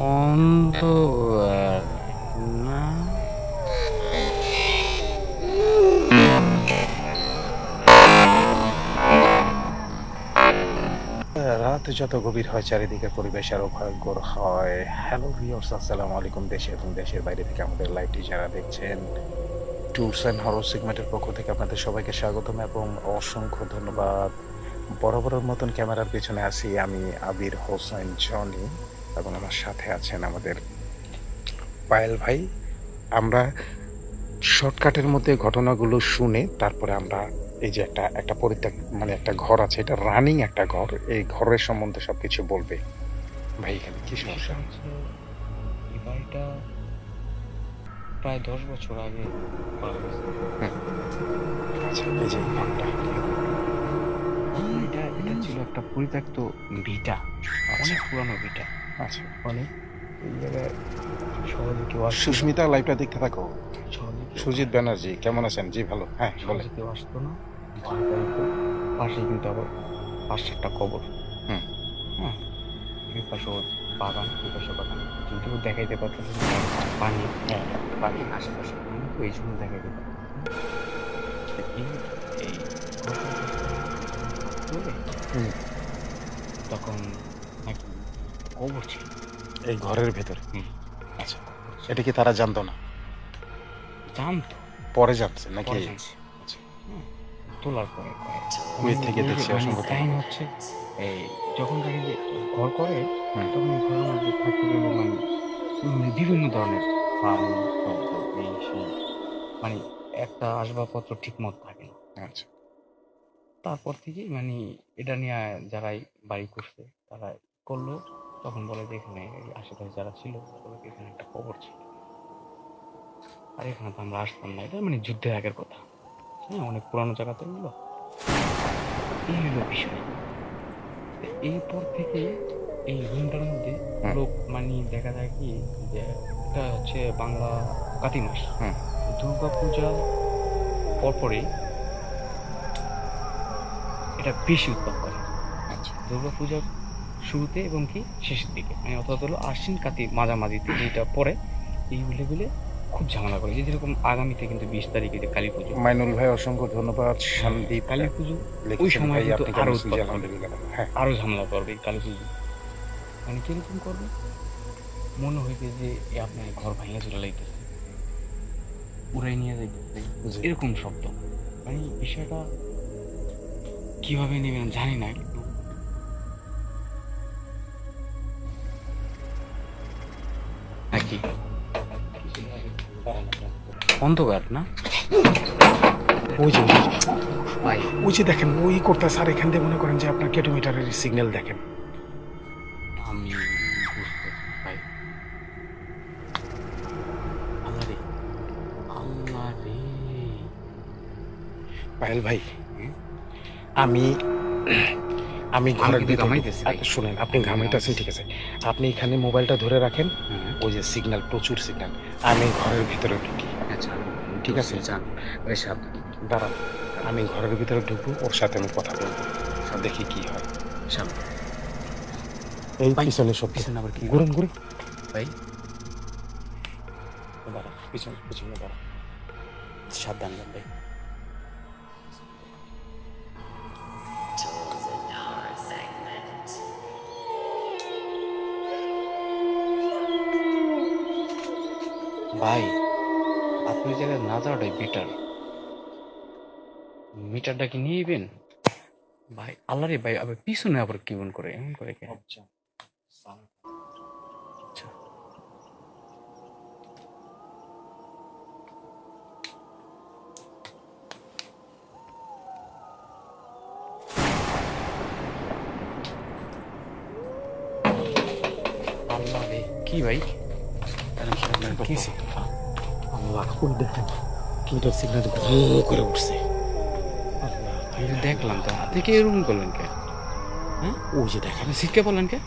অন্ধকার রাত যত গভীর হয় চারিদিকে পরিবেশ আরও ভয়ঙ্কর হয়। হ্যালো ভিউয়ার্স আসসালামু আলাইকুম, দেশে এবং দেশের বাইরে থেকে আমাদের লাইভটি যারা দেখছেন ট্যুরস অ্যান্ড হরর সেগমেন্টের পক্ষ থেকে আপনাদের সবাইকে স্বাগতম এবং অসংখ্য ধন্যবাদ। বরাবরের মতন ক্যামেরার পেছনে আছি আমি আবির হোসেন জনি এবং আমার সাথে আছেন আমাদের পায়েল ভাই। আমরা শর্টকাটের মধ্যে ঘটনাগুলো শুনে তারপরে আমরা এই যে একটা একটা পরিত্যাগ মানে একটা ঘর আছে এটা রানিং একটা ঘর এই ঘরের সম্বন্ধে সব কিছু বলবে। ভাই এখানে কি সমস্যা? এই বাড়িটা প্রায় দশ বছর আগে আচ্ছা এই যে ঘরটা। এটা এটা ছিল একটা পরিত্যক্ত ভিটা অনেক পুরানো ভিটা। আচ্ছা অনেক এই জায়গায় সহজে কেউ আসতো না। সুস্মিতা লাইভটা দেখতে থাকো। সহজে কেউ- সুজিত ব্যানার্জি কেমন আছেন? জি ভালো। হ্যাঁ বলে সহজে কেউ আসতো না। পাশে কিন্তু আবার পাঁচ সাতটা কবর। হুম। হ্যাঁ এই পাশে ওর বাগান এই পাশে বাগান। যদিও দেখাইতে পারতাম না, পানি। হ্যাঁ। পানি আশেপাশে পানি তো এই জন্য দেখাইতে পারতাম না। তো এই এই। ঘটনাটা হুম। তখন কবর ছিল এই ঘরের ভেতরে। আচ্ছা এটা কি তারা জানতো না জানতো পরে জানছে নাকি। আচ্ছা। তোলার পরে। কুয়েত থেকে দেখছি অসংখ্য কাহিনী হচ্ছে এই যখন দেখে যে ঘর করে। তখন এই ঘরের মধ্যে থাকতে মানে বিভিন্ন ধরনের এই সেই মানে একটা আসবাবপত্র ঠিক মতো থাকে না আচ্ছা তারপর থেকে মানে এটা নিয়ে যারাই বাড়ি করছে তারা করল তখন বলে যে এখানে এই আশেপাশে যারা ছিল বলে যে এখানে একটা কবর ছিল। আর এখানে তো আমরা আসতাম না এটা মানে যুদ্ধের আগের কথা। হ্যাঁ অনেক পুরানো জায়গা তো এগুলো। এই হলো বিষয়। এরপর থেকে এই রুমটার মধ্যে লোক মানে দেখা যায় কি যে এটা হচ্ছে বাংলা কাতি মাস। হুম। দুর্গা পূজা পরপরই এটা বেশি উৎপাদ করে। আচ্ছা। দুর্গা পূজার শুরুতে এবং কি শেষের দিকে। মানে অর্থাৎ হলো আশ্বিন কাতি মাঝামাঝিতে যেটা পরে এইগুলোগুলো খুব ঝামেলা করে। যে যেরকম আগামীতে কিন্তু বিশ তারিখে যে কালী পুজো। মাইনুল ভাই অসংখ্য ধন্যবাদ। সন্দীপ কালী পুজো লিখেছেন সময় কিন্তু আরও। হ্যাঁ। আরও ঝামেলা করবে এই কালী পুজো। মানে কীরকম করবে? মনে হইবে যে আপনার ঘর ভাঙিয়ে চলে লাইতেছে উড়াই নিয়ে যাইতেছে। এরকম শব্দ। মানে বিষয়টা কীভাবে নেবেন জানি না। নাকি অন্ধকার না? ওই যে ভাই। ওই যে দেখেন ওই করতে স্যার এখান থেকে মনে করেন যে আপনার কিলোমিটারের সিগন্যাল দেখেন। আমি ভাই আল্লাহ আল্লাহ রে পায়েল ভাই আমি আমি ঘরের ভিতরে শুনেন আপনি ঘামাইতেছেন ঠিক আছে। আপনি এখানে মোবাইলটা ধরে রাখেন হুম, ওই যে সিগন্যাল প্রচুর সিগন্যাল আমি ঘরের ভিতরে ঢুকি। আচ্ছা ঠিক আছে। যান। ওই সব দাঁড়ান আমি ঘরের ভিতরে ঢুকবো ওর সাথে আমি কথা বলব। দেখি কি হয়। সব এই পিছনে সব পিছনে আবার কি? ঘুরুন ঘুরুন। ভাই। দাঁড়া পিছনে পিছনে দাঁড়া সাবধান ভাই। ভাই আপনি জায়গায় না যাওয়াটাই বেটার মিটারটা কি নিয়ে নেবেন? ভাই আল্লাহ রে ভাই আবার পিছনে আবার কেমন করে এমন করে কেন আচ্ছা। আল্লাহ রে কি ভাই? কি আল্লাহ ওই দেখেন করে উঠছে দেখলাম তো আপনি কে এরকম করলেন কে ওই যে দেখেন সিটকে বললেন কে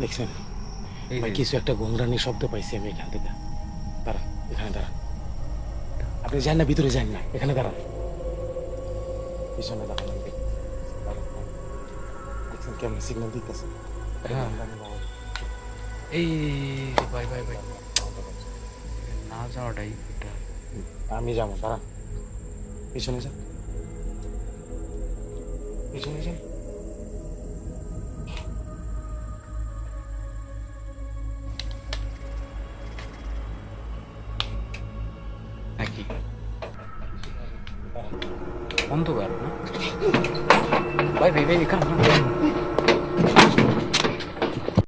দেখছেন কিছু একটা গোংরানি শব্দ পাইছি আমি এখান থেকে দাঁড়ান এখানে দাঁড়ান আপনি যান না ভিতরে যান না এখানে দাঁড়ান পিছনে দাঁড়ান। দেখছেন কেমন সিগন্যাল দিতেছে হ্যাঁ। এই ভাই ভাই ভাই যাওয়াটাই আমি যাব দাঁড়া। পিছনে যা। পিছনে যা। নাকি অন্ধকার না? ভাই ভাই ভাই কাম কাম